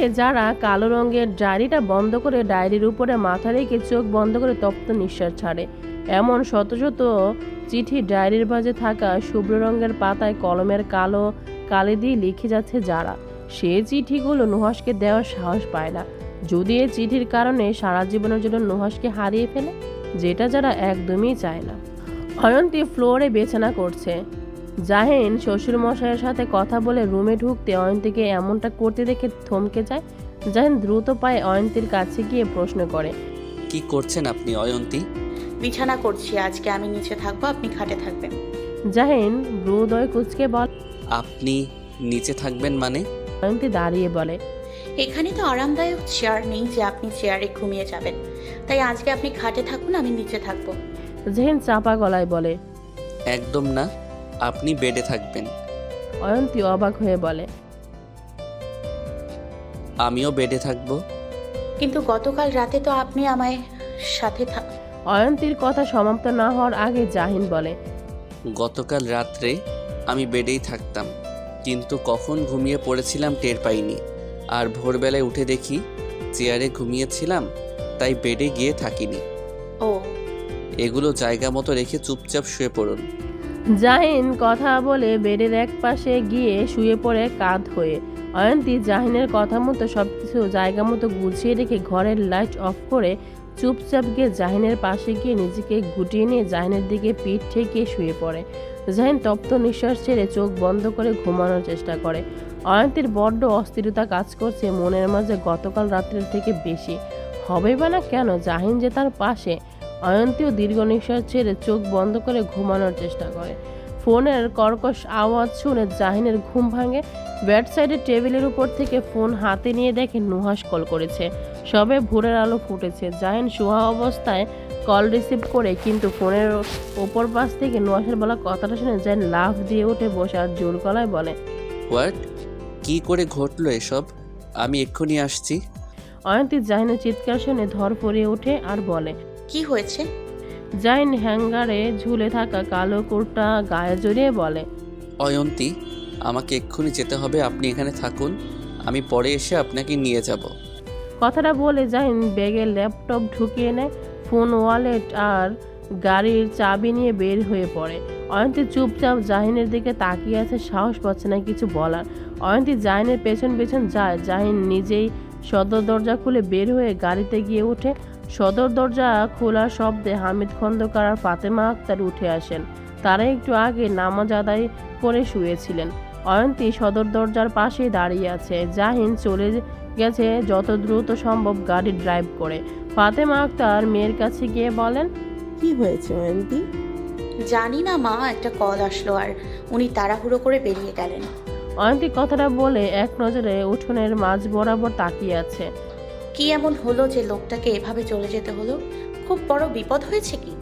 লিখে যারা কালো রঙের ডায়েরিটা বন্ধ করে ডায়েরির উপরে মাথা রেখে চোখ বন্ধ করে তপ্ত নিঃশ্বাস ছাড়ে। এমন শত শত চিঠি ডায়েরির বাজে থাকা শুভ্র রঙের পাতায় কলমের কালো কালি দিয়ে লিখে যাচ্ছে যারা। সে চিঠিগুলো নুহাসকে দেওয়ার সাহস পায় না। যদি এই চিঠির কারণে সারা জীবনের জন্য নুহাসকে হারিয়ে ফেলে, যেটা যারা একদমই চায় না। অয়ন্তী ফ্লোরে বেছানা করছে। জাহিন শ্বশুর মশাইয়ের সাথে কথা বলে রুমে ঢুকতে অয়ন্তীকে এমনটা করতে দেখে থমকে যায়। জাহিন দ্রুত পায়ে অয়ন্তীর কাছে গিয়ে প্রশ্ন করে কি করছেন আপনি অয়ন্তী? বিছানা করছি আজকে আমি নিচে থাকব আপনি খাটে থাকবেন। জাহেন ব্রুদয় কুচকে বল আপনি নিচে থাকবেন মানে? অয়ন্তী দাঁড়িয়ে বলে এখানে তো আরামদায়ক চেয়ার নেই যে আপনি চেয়ারে ঘুমিয়ে যাবেন। তাই আজকে আপনি খাটে থাকুন আমি নিচে থাকব। জাহিন চাপা গলায় বলে একদম না। আপনি বেডে থাকবেন। অয়ন্তী অবাক হয়ে বলে আমিও বেডে থাকব। কিন্তু গতকাল রাতে তো আপনি আমায় সাথে থাক অয়ন্তীর কথা সমাপ্ত না হওয়ার আগে জাহিন বলে গতকাল রাত্রে আমি বেডেই থাকতাম কিন্তু কখন ঘুমিয়ে পড়েছিলাম টের পাইনি। আর ভোরবেলায় উঠে দেখি চেয়ারে ঘুমিয়েছিলাম তাই বেডে গিয়ে থাকিনি। ও। এগুলো জায়গা মতো রেখে চুপচাপ শুয়ে পড়ুন। জাহিন কথা বলে বেডের এক পাশে গিয়ে শুয়ে পড়ে কাঁধ হয়ে। অয়ন্তী জাহিনের কথা মতো সবকিছু জায়গা মতো গুছিয়ে রেখে ঘরের লাইট অফ করে চুপচাপ গিয়ে জাহিনের পাশে গিয়ে নিজেকে গুটিয়ে নিয়ে জাহিনের দিকে পিঠ ঠেকিয়ে শুয়ে পড়ে। জাহিন তপ্ত নিঃশ্বাস ছেড়ে চোখ বন্ধ করে ঘুমানোর চেষ্টা করে। অয়ন্তীর বড্ড অস্থিরতা কাজ করছে, মনের মাঝে গতকাল রাত্রের থেকে বেশি। হবে বা না কেন, জাহিন যে তার পাশে অয়ন্তীও দীর্ঘ নিঃশ্বাস ছেড়ে চোখ বন্ধ করে ঘুমানোর চেষ্টা করে। ফোনের কর্কশ আওয়াজ শুনে জাহিনের ঘুম ভাঙে। ব্যাট সাইডে টেবিলের উপর থেকে ফোন হাতে নিয়ে দেখে নুহাস কল করেছে। সবে ভোরের আলো ফুটেছে। জাহিন শোয়া অবস্থায় কল রিসিভ করে কিন্তু ফোনের ওপর পাশ থেকে নুহাসের বলা কথাটা শুনে জাহিন লাফ দিয়ে উঠে বসে আর জোর গলায় বলে হোয়াট? কি করে ঘটলো এসব? আমি এক্ষুনি আসছি। অয়ন্তী জাহিনের চিৎকার শুনে ধর পড়িয়ে ওঠে আর বলে কি হয়েছে? জাহিন হ্যাঙ্গারে ঝুলে থাকা কালো কুর্তা গায়ে জড়িয়ে বলে অয়ন্তী আমাকে এক্ষুনি যেতে হবে আপনি এখানে থাকুন আমি পরে এসে আপনাকে নিয়ে যাব। কথাটা বলে জাহিন ব্যাগে ল্যাপটপ ঢুকিয়ে নেয় ফোন ওয়ালেট আর গাড়ির চাবি নিয়ে বের হয়ে পড়ে। অয়ন্তী চুপচাপ জাহিনের দিকে তাকিয়ে আছে সাহস পাচ্ছে না কিছু বলার। অয়ন্তী জাহিনের পেছন পেছন যায় জাহিন নিজেই সদর দরজা খুলে বের হয়ে গাড়িতে গিয়ে ওঠে সদর দরজা খোলার শব্দে হামিদ খন্দকার আর ফাতেমা আক্তার উঠে আসেন। তারা একটু আগে নামাজ আদায় করে শুয়েছিলেন। অয়ন্তী সদর দরজার পাশে দাঁড়িয়ে আছে। জাহিন চলে গেছে যত দ্রুত সম্ভব গাড়ি ড্রাইভ করে। ফাতেমা আক্তার মেয়ের কাছে গিয়ে বলেন কি হয়েছে অয়ন্তী? জানি না মা একটা কল আসলো আর উনি তাড়াহুড়ো করে বেরিয়ে গেলেন। অয়ন্তী কথাটা বলে এক নজরে উঠোনের মাঝ বরাবর তাকিয়ে আছে। কি এমন হলো যে লোকটাকে এভাবে চলে যেতে হলো? খুব বড় বিপদ হয়েছে কি?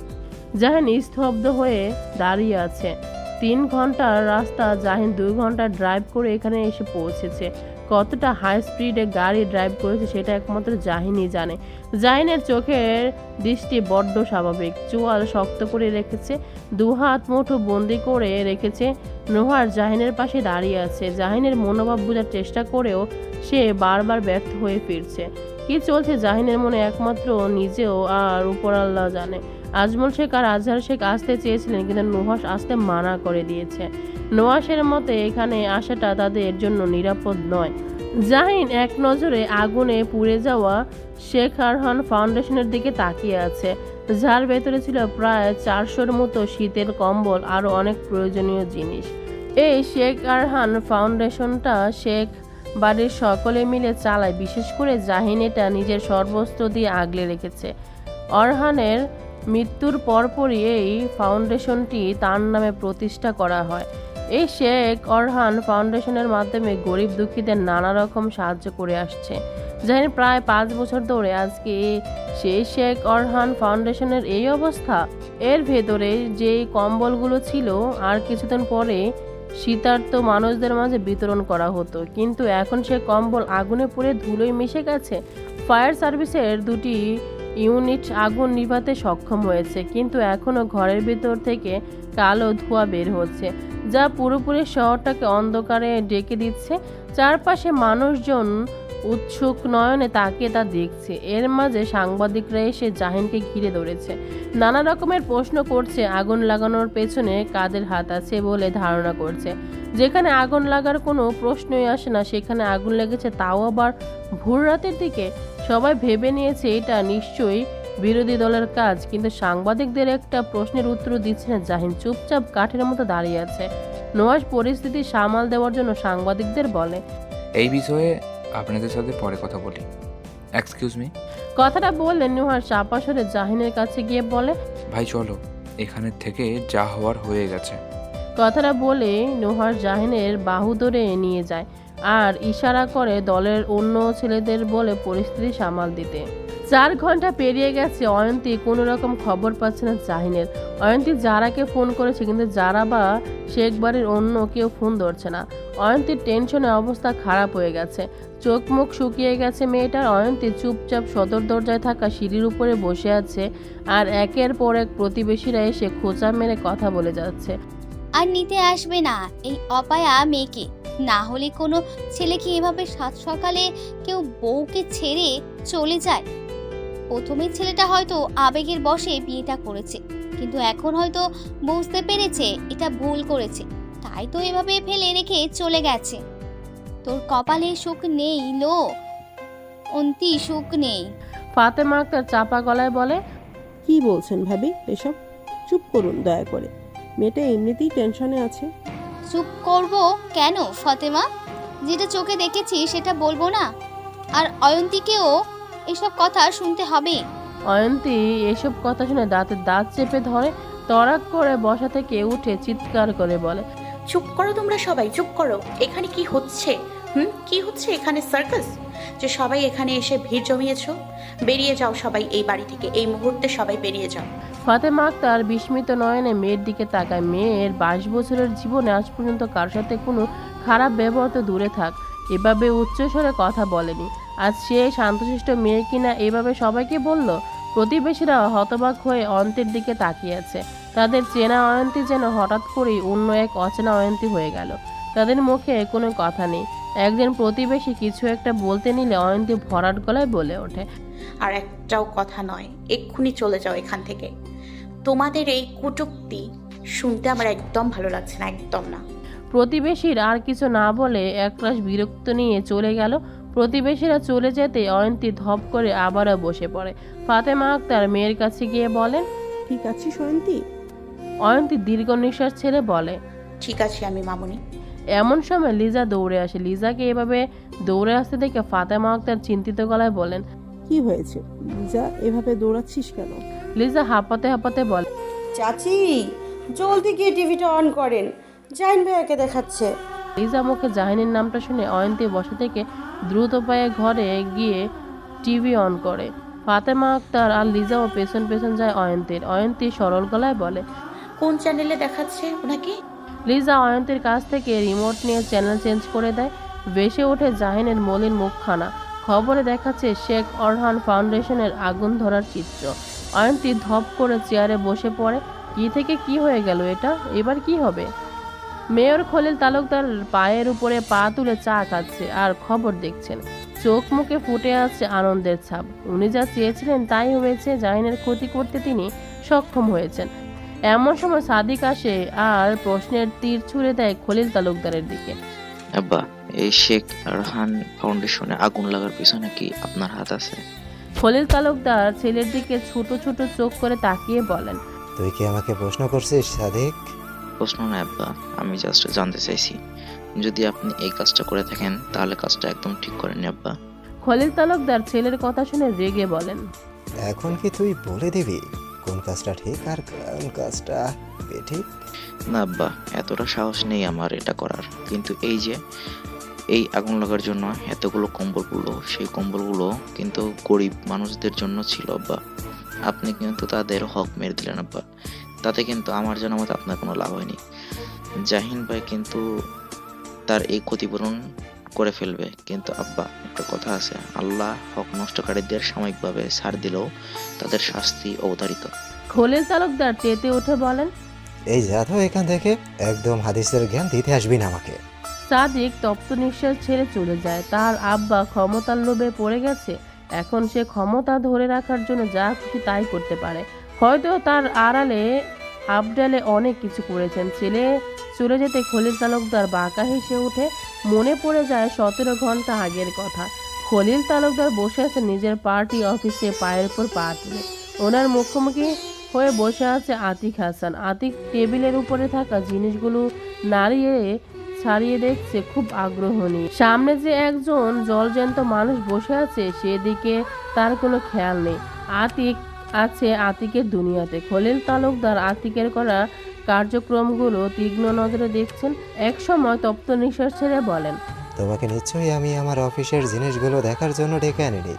জাহিন স্তব্ধ হয়ে দাঁড়িয়ে আছে। তিন ঘণ্টার রাস্তা, জাহিন দুই ঘণ্টা ড্রাইভ করে এখানে এসে পৌঁছেছে। কতটা হাই স্পিডে গাড়ি ড্রাইভ করেছে সেটা একমাত্র জাহিনই জানে। জাহিনের চোখের দৃষ্টি বড্ড স্বাভাবিক। চোয়াল শক্ত করে রেখেছে, দু হাত মুঠো বন্দি করে রেখেছে। নোহার জাহিনের পাশে দাঁড়িয়ে আছে। জাহিনের মনোভাব বোঝার চেষ্টা করেও সে বারবার ব্যর্থ হয়ে ফিরছে। কি চলছে জাহিনের মনে একমাত্র নিজেও আর উপর আল্লাহ জানে। আজমল শেখ আর আজহার শেখ আসতে চেয়েছিলেন, কিন্তু নুহাস আসতে মানা করে দিয়েছে। নোয়াসের মতে, এখানে আসাটা তাদের জন্য নিরাপদ নয়। জাহিন এক নজরে আগুনে পুড়ে যাওয়া শেখ আরহান ফাউন্ডেশনের দিকে তাকিয়ে আছে। যার ভেতরে ছিল প্রায় চারশোর মতো শীতের কম্বল, আরও অনেক প্রয়োজনীয় জিনিস। এই শেখ আরহান ফাউন্ডেশনটা শেখ বাড়ির সকলে মিলে চালায়, বিশেষ করে জাহিন এটা নিজের সর্বস্ত্র দিয়ে আগলে রেখেছে। অরহানের মৃত্যুর পরপরই এই ফাউন্ডেশনটি তার নামে প্রতিষ্ঠা করা হয়। এই শেখ অরহান ফাউন্ডেশনের মাধ্যমে গরিব দুঃখীদের নানা রকম সাহায্য করে আসছে। জাহিন, প্রায় পাঁচ বছর ধরে আজকে সেই শেখ অরহান ফাউন্ডেশনের এই অবস্থা। এর ভেতরে যে কম্বলগুলো ছিল, আর কিছুদিন পরে শীতার্ত মানুষদের মাঝে বিতরণ করা হতো। কিন্তু এখন সে কম্বল আগুনে পুড়ে ধুলোয় মিশে গেছে। ফায়ার সার্ভিসের দুটি ইউনিট আগুন নিভাতে সক্ষম হয়েছে, কিন্তু এখনও ঘরের ভিতর থেকে কালো ধোঁয়া বের হচ্ছে, যা পুরোপুরি শহরটাকে অন্ধকারে ডেকে দিচ্ছে। চারপাশে মানুষজন উৎসুক নয়নে তাকিয়ে তা দেখছে। এর মাঝে সাংবাদিকরা এসে জাহিনকে ঘিরে ধরেছে। নানা রকমের প্রশ্ন করছে, আগুন লাগানোর পেছনে কাদের হাত আছে বলে ধারণা করছে। যেখানে আগুন লাগার কোনো প্রশ্নই আসে না, সেখানে আগুন লেগেছে তাও আবার ভোর রাতের দিকে। সবাই ভেবে নিয়েছে এটা নিশ্চয়ই বিরোধী দলের কাজ, কিন্তু সাংবাদিকদের একটা প্রশ্নের উত্তর দিচ্ছে না। জাহিন চুপচাপ কাঠের মতো দাঁড়িয়ে আছে। নোয়াজ পরিস্থিতি সামাল দেওয়ার জন্য সাংবাদিকদের বলে, এই বিষয়ে আপনাদের সাথে পরে কথা বলি। এক্সকিউজ মি কথাটা বললে নুহার চাপা সরে জাহিনের কাছে গিয়ে বলে ভাই চলো। এখানে থেকে যা হওয়ার হয়ে গেছে। কথাটা বলে নুহার জাহিনের বাহু ধরে নিয়ে যায় আর ইশারা করে দলের অন্য ছেলেদের বলে পরিস্থিতি সামাল দিতে। চার ঘণ্টা পেরিয়ে গেছে, অয়ন্তী কোনো রকম খবর পাচ্ছে না জাহিনের। অয়ন্তী যারাকে ফোন করেছে, কিন্তু যারা বা শেখ অন্য কেউ ফোন ধরছে না। অয়ন্তীর টেনশনে অবস্থা খারাপ হয়ে গেছে। চোখ মুখ শুকিয়ে গেছে মেয়েটার। অয়ন্তী চুপচাপ সদর দরজায় থাকা সিঁড়ির উপরে বসে আছে আর একের পর এক প্রতিবেশীরা এসে খোঁচা মেরে কথা বলে যাচ্ছে। আর নিতে আসবে না, এই অপায়া মেয়েকে। না হলে কোনো ছেলে কি এভাবে সাত সকালে কেউ বউকে ছেড়ে চলে যায়। প্রথমে ছেলেটা হয়তো আবেগের বশে বিয়েটা করেছে কিন্তু এখন হয়তো বুঝতে পেরেছে এটা ভুল করেছে তাই তো এভাবে ফেলে রেখে চলে গেছে। তোর কপালে সুখ নেই লো অন্তি সুখ নেই। ফাতেমা আক্তার চাপা গলায় বলে কি বলছেন ভাবি এসব? চুপ করুন দয়া করে। মেয়েটা এমনিতেই টেনশনে আছে। চুপ করব কেন ফতেমা? যেটা চোখে দেখেছি সেটা বলব না। আর অয়ন্তীকেও এসব কথা শুনতে হবে। অয়ন্তী এসব কথা শুনে দাঁতের দাঁত চেপে ধরে তড়াক করে বসা থেকে উঠে চিৎকার করে বলে চুপ করো তোমরা সবাই চুপ করো। এখানে কি হচ্ছে? হুম? কি হচ্ছে এখানে সার্কাস? যে সবাই এখানে এসে ভিড় জমিয়েছো? বেরিয়ে যাও সবাই এই বাড়ি থেকে এই মুহূর্তে সবাই বেরিয়ে যাও। ফাতেমা আক্তার বিস্মিত নয়নে মেয়ের দিকে তাকায়। মেয়ের বাইশ বছরের জীবনে আজ পর্যন্ত কার সাথে কোনো খারাপ ব্যবহার তো দূরে থাক এভাবে উচ্চস্বরে কথা বলেনি। আজ সে শান্তশিষ্ট মেয়ে কিনা এভাবে সবাইকে বলল? প্রতিবেশীরা হতবাক হয়ে অন্তের দিকে তাকিয়েছে তাদের চেনা অয়ন্তী যেন হঠাৎ করেই অন্য এক অচেনা অয়ন্তী হয়ে গেল। তাদের মুখে কোনো কথা নেই। একজন প্রতিবেশী কিছু একটা বলতে নিলে অয়ন্তী ভরাট গলায় বলে ওঠে। আর একটাও কথা নয় এক্ষুনি চলে যাও এখান থেকে। তোমাদের এই কুটুক্তি শুনতে আমার একদম ভালো লাগছে না একদম না। প্রতিবেশীর আর কিছু না বলে একরাশ বিরক্ত নিয়ে চলে গেল। প্রতিবেশীরা চলে যেতে অয়ন্তী ধপ করে আবারও বসে পড়ে। ফাতেমা আক্তার মেয়ের কাছে গিয়ে বলেন ঠিক আছিস অয়ন্তী? অয়ন্তী দীর্ঘ নিঃশ্বাস ছেড়ে বলে ঠিক আছে আমি মামুনি। এমন সময় লিজা দৌড়ে আসে। লিজাকে এভাবে দৌড়ে আসতে দেখে ফাতেমা আক্তার চিন্তিত গলায় বলেন কি হয়েছে? লিজা এভাবে দৌড়াচ্ছিস কেন? লিজা হাঁপাতে হাঁপাতে বলে চাচি জলদি গিয়ে টিভিটা অন করেন। জাইন ভাইয়াকে দেখাচ্ছে। লিজা মুখে জাহিনের নামটা শুনে অয়ন্তী বসা থেকে দ্রুত পায়ে ঘরে গিয়ে টিভি অন করে। ফাতেমা আক্তার আর লিজাও পেছন পেছন যায় অয়ন্তীর। অয়ন্তী সরল গলায় বলে কোন চ্যানেলে দেখাচ্ছে ওনাকে? লিজা অয়ন্তীর কাছ থেকে রিমোট নিয়ে চ্যানেল চেঞ্জ করে দেয়। ভেসে ওঠে জাহিনের মলিন মুখখানা। খবরে দেখাচ্ছে শেখ অরহান ফাউন্ডেশনের আগুন ধরার চিত্র। অয়ন্তী ধপ করে চেয়ারে বসে পড়ে কি থেকে কি হয়ে গেল এটা? এবার কি হবে? মেয়র খলিল তালুকদার পায়ের উপরে পা তুলে চা খাচ্ছে আর খবর দেখছেন। চোখ মুখে ফুটে আছে আনন্দের ছাপ। উনি যা চেয়েছিলেন তাই হয়েছে জাহিনের ক্ষতি করতে তিনি সক্ষম হয়েছেন। এমন সময় সাদিক আসে আর প্রশ্নের তীর ছুড়ে দেয় খলিল তালুকদারের দিকে। আব্বা এই শেখ রাহান ফাউন্ডেশনে আগুন লাগার পিছনে কি আপনার হাত আছে? খলিল তালুকদার ছেলের দিকে ছোট ছোট চোখ করে তাকিয়ে বলেন তুই কি আমাকে প্রশ্ন করছিস সাদিক? প্রশ্ন না আব্বা আমি জাস্ট জানতে চাইছি। যদি আপনি এই কাজটা করে থাকেন তাহলে কাজটা একদম ঠিক করেননি আব্বা। খলিল তালুকদার ছেলের কথা শুনে রেগে বলেন এখন কি তুই বলে দিবি কোন কাজটা ঠিক আর কোন কাজটা বেঠিক? না আব্বা এতটা সাহস নেই আমার এটা করার। কিন্তু এই যে এই আগুন লাগার জন্য এতগুলো কম্বলগুলো সেই কম্বলগুলো কিন্তু গরিব মানুষদের জন্য ছিল আব্বা। আপনি কিন্তু তাদের হক মেরে দিলেন আব্বা। তাতে কিন্তু আমার জানা মতো আপনার কোনো লাভ হয়নি। জাহিন ভাই কিন্তু তার এই ক্ষতিপূরণ করে ফেলবে। কিন্তু আব্বা একটা কথা আছে আল্লাহ হক নষ্টকারীদের সাময়িকভাবে ছাড় দিলেও তাদের শাস্তি অবতারিত খলিল তালুকদার চেতে উঠে বলেন এই যাতো এখান থেকে একদম হাদিসের জ্ঞান দিতে আসবি না আমাকে। সাদিক তপ্ত নিঃশ্বাস ছেড়ে চলে যায়। তার আব্বা ক্ষমতার লোভে পড়ে গেছে। এখন সে ক্ষমতা ধরে রাখার জন্য যা খুশি তাই করতে পারে। হয়তো তার আড়ালে আবডালে অনেক কিছু করেছেন। ছেলে চলে যেতে খলিল তালুকদার বাঁকা হেসে উঠে মনে পড়ে যায় সতেরো ঘণ্টা আগের কথা। খলিল তালুকদার বসে আছে নিজের পার্টি অফিসে পায়ের উপর পা তুলে। ওনার মুখোমুখি হয়ে বসে আছে আতিক হাসান। আতিক টেবিলের উপরে থাকা জিনিসগুলো নাড়িয়ে ছাড়িয়ে দেখছে খুব আগ্রহ নিয়ে। সামনে যে একজন জলজ্যান্ত মানুষ বসে আছে, সেদিকে তার কোনো খেয়াল নেই। আতিক আছে আতিকের দুনিয়াতে। খলিল তালুকদার আতিকের করা কার্যক্রমগুলো তীক্ষ্ণ নজরে দেখছেন এক সময় তপ্ত নিঃশ্বাস ছেড়ে বলেন তোমাকে নিশ্চয়ই আমি আমার অফিসের জিনিসগুলো দেখার জন্য ডেকে আনিনি।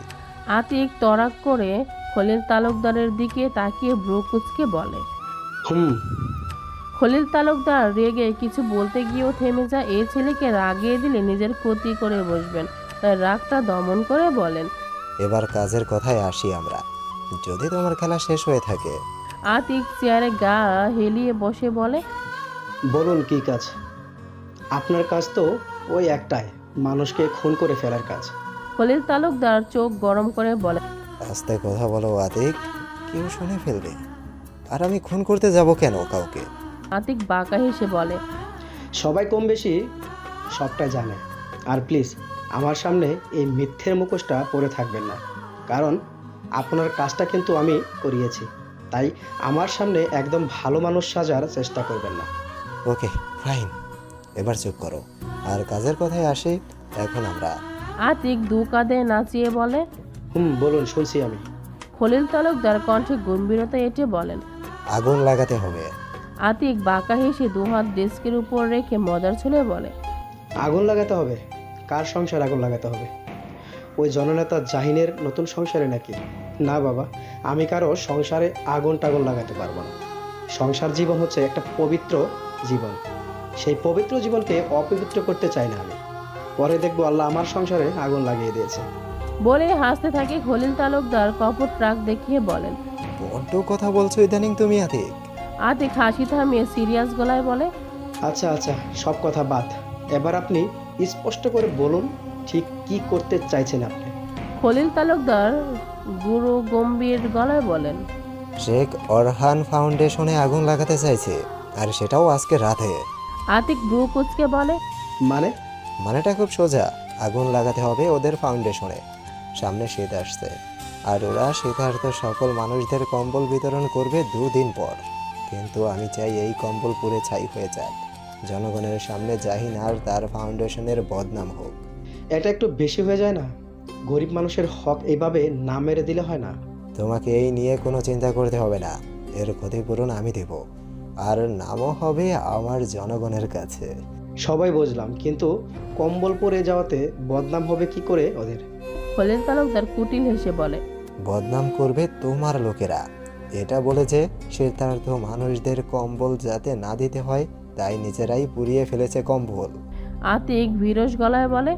আতিক তরাক করে খলিল তালুকদারের দিকে তাকিয়ে ব্রু কুচকে বলে হুম। খলিল তালুকদার রেগে কিছু বলতে গিয়েও থেমে যায়। এই ছেলেকে রাগিয়ে দিলে নিজের ক্ষতি করে বসবেন। তাই রাগটা দমন করে বলেন এবার কাজের কথায় আসি আমরা। যদি তোমার খেলা শেষ হয়ে থাকে। আতিক চেয়ারে গা হেলিয়ে বসে বলে বলুন কি কাজ? আপনার কাজ তো ওই একটাই মানুষকে খুন করে ফেলার কাজ। খলিল তালুকদার চোখ গরম করে বলে আস্তে কথা বলো আতিক কেউ শুনে ফেলবে। আর আমি খুন করতে যাব কেন কাউকে? আতিক বাঁকা হেসে বলে সবাই কম বেশি সবটাই জানে। আর প্লিজ আমার সামনে এই মিথ্যের মুখোশটা পরে থাকবেন না। কারণ আপনার কাজটা কিন্তু আমি করিয়েছি। তাই আমার সামনে একদম ভালো মানুষ সাজার চেষ্টা করবেন না। Okay fine. এবার চুপ করো। আর কাজের কথায় আসি এখন আমরা। আতিক দু কাঁধে নাচিয়ে বলে হুম বলুন শুনছি আমি। খলিল তালুকদার কণ্ঠে গম্ভীরতা এঁটে বলেন আগুন লাগাতে হবে। আতিক বাঁকা হেসে দুহাত ডেস্কের উপর রেখে মজার ছলে বলে আগুন লাগাতে হবে? কার সংসার আগুন লাগাতে হবে? ওই জননেতা জাহিনের নতুন সংসারে নাকি? না বাবা আমি কারও সংসারে আগুন টাগুন লাগাতে পারব না। সংসার জীবন হচ্ছে একটা পবিত্র জীবন। সেই পবিত্র জীবনকে অপবিত্র করতে চাই না আমি। পরে দেখব আল্লাহ আমার সংসারে আগুন লাগিয়ে দিয়েছে। বলে হাসতে থাকে খলিল তালুকদার কপট ট্রাক দেখিয়ে বলেন বড্ড কথা বলছো ইদানিং তুমি আতিক। আতিক হাসি থামিয়ে সিরিয়াস গলায় বলে আচ্ছা আচ্ছা সব কথা বাদ। এবার আপনি স্পষ্ট করে বলুন ঠিক কি করতে চাইছেন আপনি? খলিল তালুকদার গুরু গম্ভীর গলায় বলেন শেখ অরহান ফাউন্ডেশনে আগুন লাগাতে চাইছে আর সেটাও আজকে রাতে। আতিক ব্রু কুচকে বলে মানে? মানেটা খুব সোজা আগুন লাগাতে হবে ওদের ফাউন্ডেশনে। সামনে শীত আসছে আর ওরা শীতার্থ সকল মানুষদের কম্বল বিতরণ করবে দুদিন পর। কিন্তু আমি চাই এই কম্বল পুড়ে ছাই হয়ে যাক। জনগণের সামনে জাহিন আর তার ফাউন্ডেশনের বদনাম হোক। এটা একটু বেশি হয়ে যায় না? গরিব মানুষের হক এইভাবে না মেরে দিলে হয় না। তোমাকে এই নিয়ে কোনো চিন্তা করতে হবে না। এর ক্ষতিপূরণ আমি দেব। আর নামও হবে আমার জনগণের কাছে। সবাই বুঝলাম কিন্তু কম্বল পরে যাওয়াতে বদনাম হবে কি করে ওদের? খলিল তালুকদার কুটিল হেসে বলে বদনাম করবে তোমার লোকেরা। এটা বলে যে শীতার্থ মানুষদের কম্বল যাতে না দিতে হয় তাই নিজেরাই পুড়িয়ে ফেলেছে কম্বল। আতিক ভিরস গলায় বলে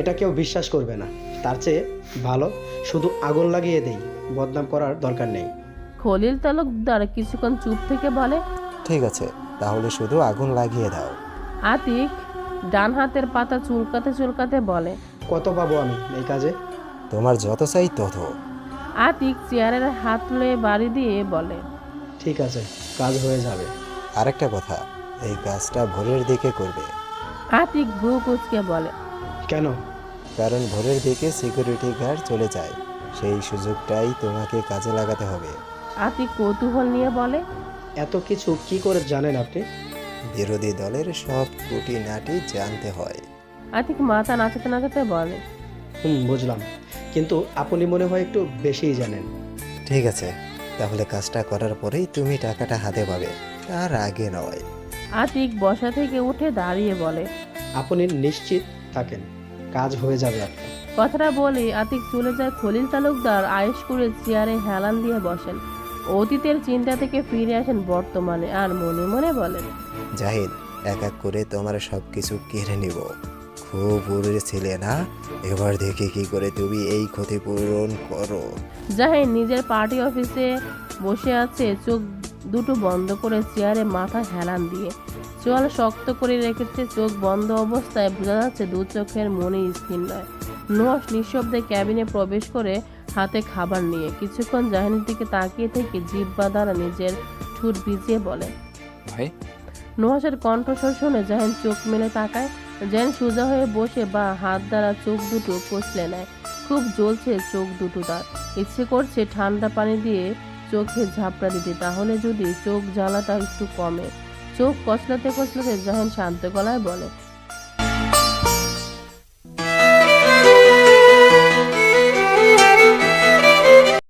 এটা কেউ বিশ্বাস করবে না। তার চেয়ে ভালো শুধু আগুন লাগিয়ে দেই বদনাম করার দরকার নেই। খলিল তালুকদার কিছুক্ষণ চুপ থেকে বলে ঠিক আছে তাহলে শুধু আগুন লাগিয়ে দাও। আতিক ডান হাতের পাতা চুলকাতে চুলকাতে বলে কত পাবো আমি এই কাজে? তোমার যত চাই তত। আতিক চেয়ারের হাত লয়ে বাড়ি দিয়ে বলে ঠিক আছে কাজ হয়ে যাবে। আরেকটা কথা এই কাজটা ভোরের দিকে করবে। আতিক ভ্রু কুচকে বলে কেন? কারণ ভোরের দিকে সিকিউরিটি গার্ড চলে যায়। সেই সুযোগটাই তোমাকে কাজে লাগাতে হবে। আতিক কৌতূহল নিয়ে বলে এত কিছু কি করে জানেন আপনি? বিরোধী দলের সব খুঁটিনাটি জানতে হয়। আতিক মাথা নাচাতে নাচাতে বলে হুম বুঝলাম। কিন্তু আপনি মনে হয় একটু বেশিই জানেন। ঠিক আছে তাহলে কাজটা করার পরেই তুমি টাকাটা হাতে পাবে। তার আগে নয়। আতিক বসা থেকে উঠে দাঁড়িয়ে বলে আপনি নিশ্চিত থাকেন। কাজ হয়ে যাবে আপনার কথাটা বলে আতিক চলে যায় খলিল তালুকদার আয়েশ করে চেয়ারে হেলান দিয়ে বসেন। অতীতের চিন্তা থেকে ফিরে আসেন বর্তমানে আর মনে মনে বলেন জাহিদ এক এক করে তোমার সব কিছু কেড়ে নিব। খুব উড়ে ছিলে না? এবার দেখি কি করে তুমি এই ক্ষতিপূরণ করো। জাহিন নিজের পার্টি অফিসে বসে আছে চোখ দুটো বন্ধ করে চেয়ারে মাথা হেলান দিয়ে। চোয়াল শক্ত করে রেখেছে চোখ বন্ধ অবস্থায় বোঝা যাচ্ছে দু চোখের মনে স্থির নয়। নোয়াস নিঃশব্দে ক্যাবিনে প্রবেশ করে হাতে খাবার নিয়ে কিছুক্ষণ জাহিনের দিকে তাকিয়ে থেকে জিব্বা দ্বারা নিজের ঠোঁট ভিজিয়ে বলে ভাই? কণ্ঠস্বর শুনে জাহিন চোখ মেলে তাকায়। জাহিন সোজা হয়ে বসে বা হাত দ্বারা চোখ দুটো কষলে নেয়। খুব জ্বলছে চোখ দুটো তার। ইচ্ছে করছে ঠান্ডা পানি দিয়ে চোখে ঝাপড়া দিতে তাহলে যদি চোখ জ্বালাটা একটু কমে। চোখ কচলাতে কচলাতে জাহান শান্ত গলায় বলে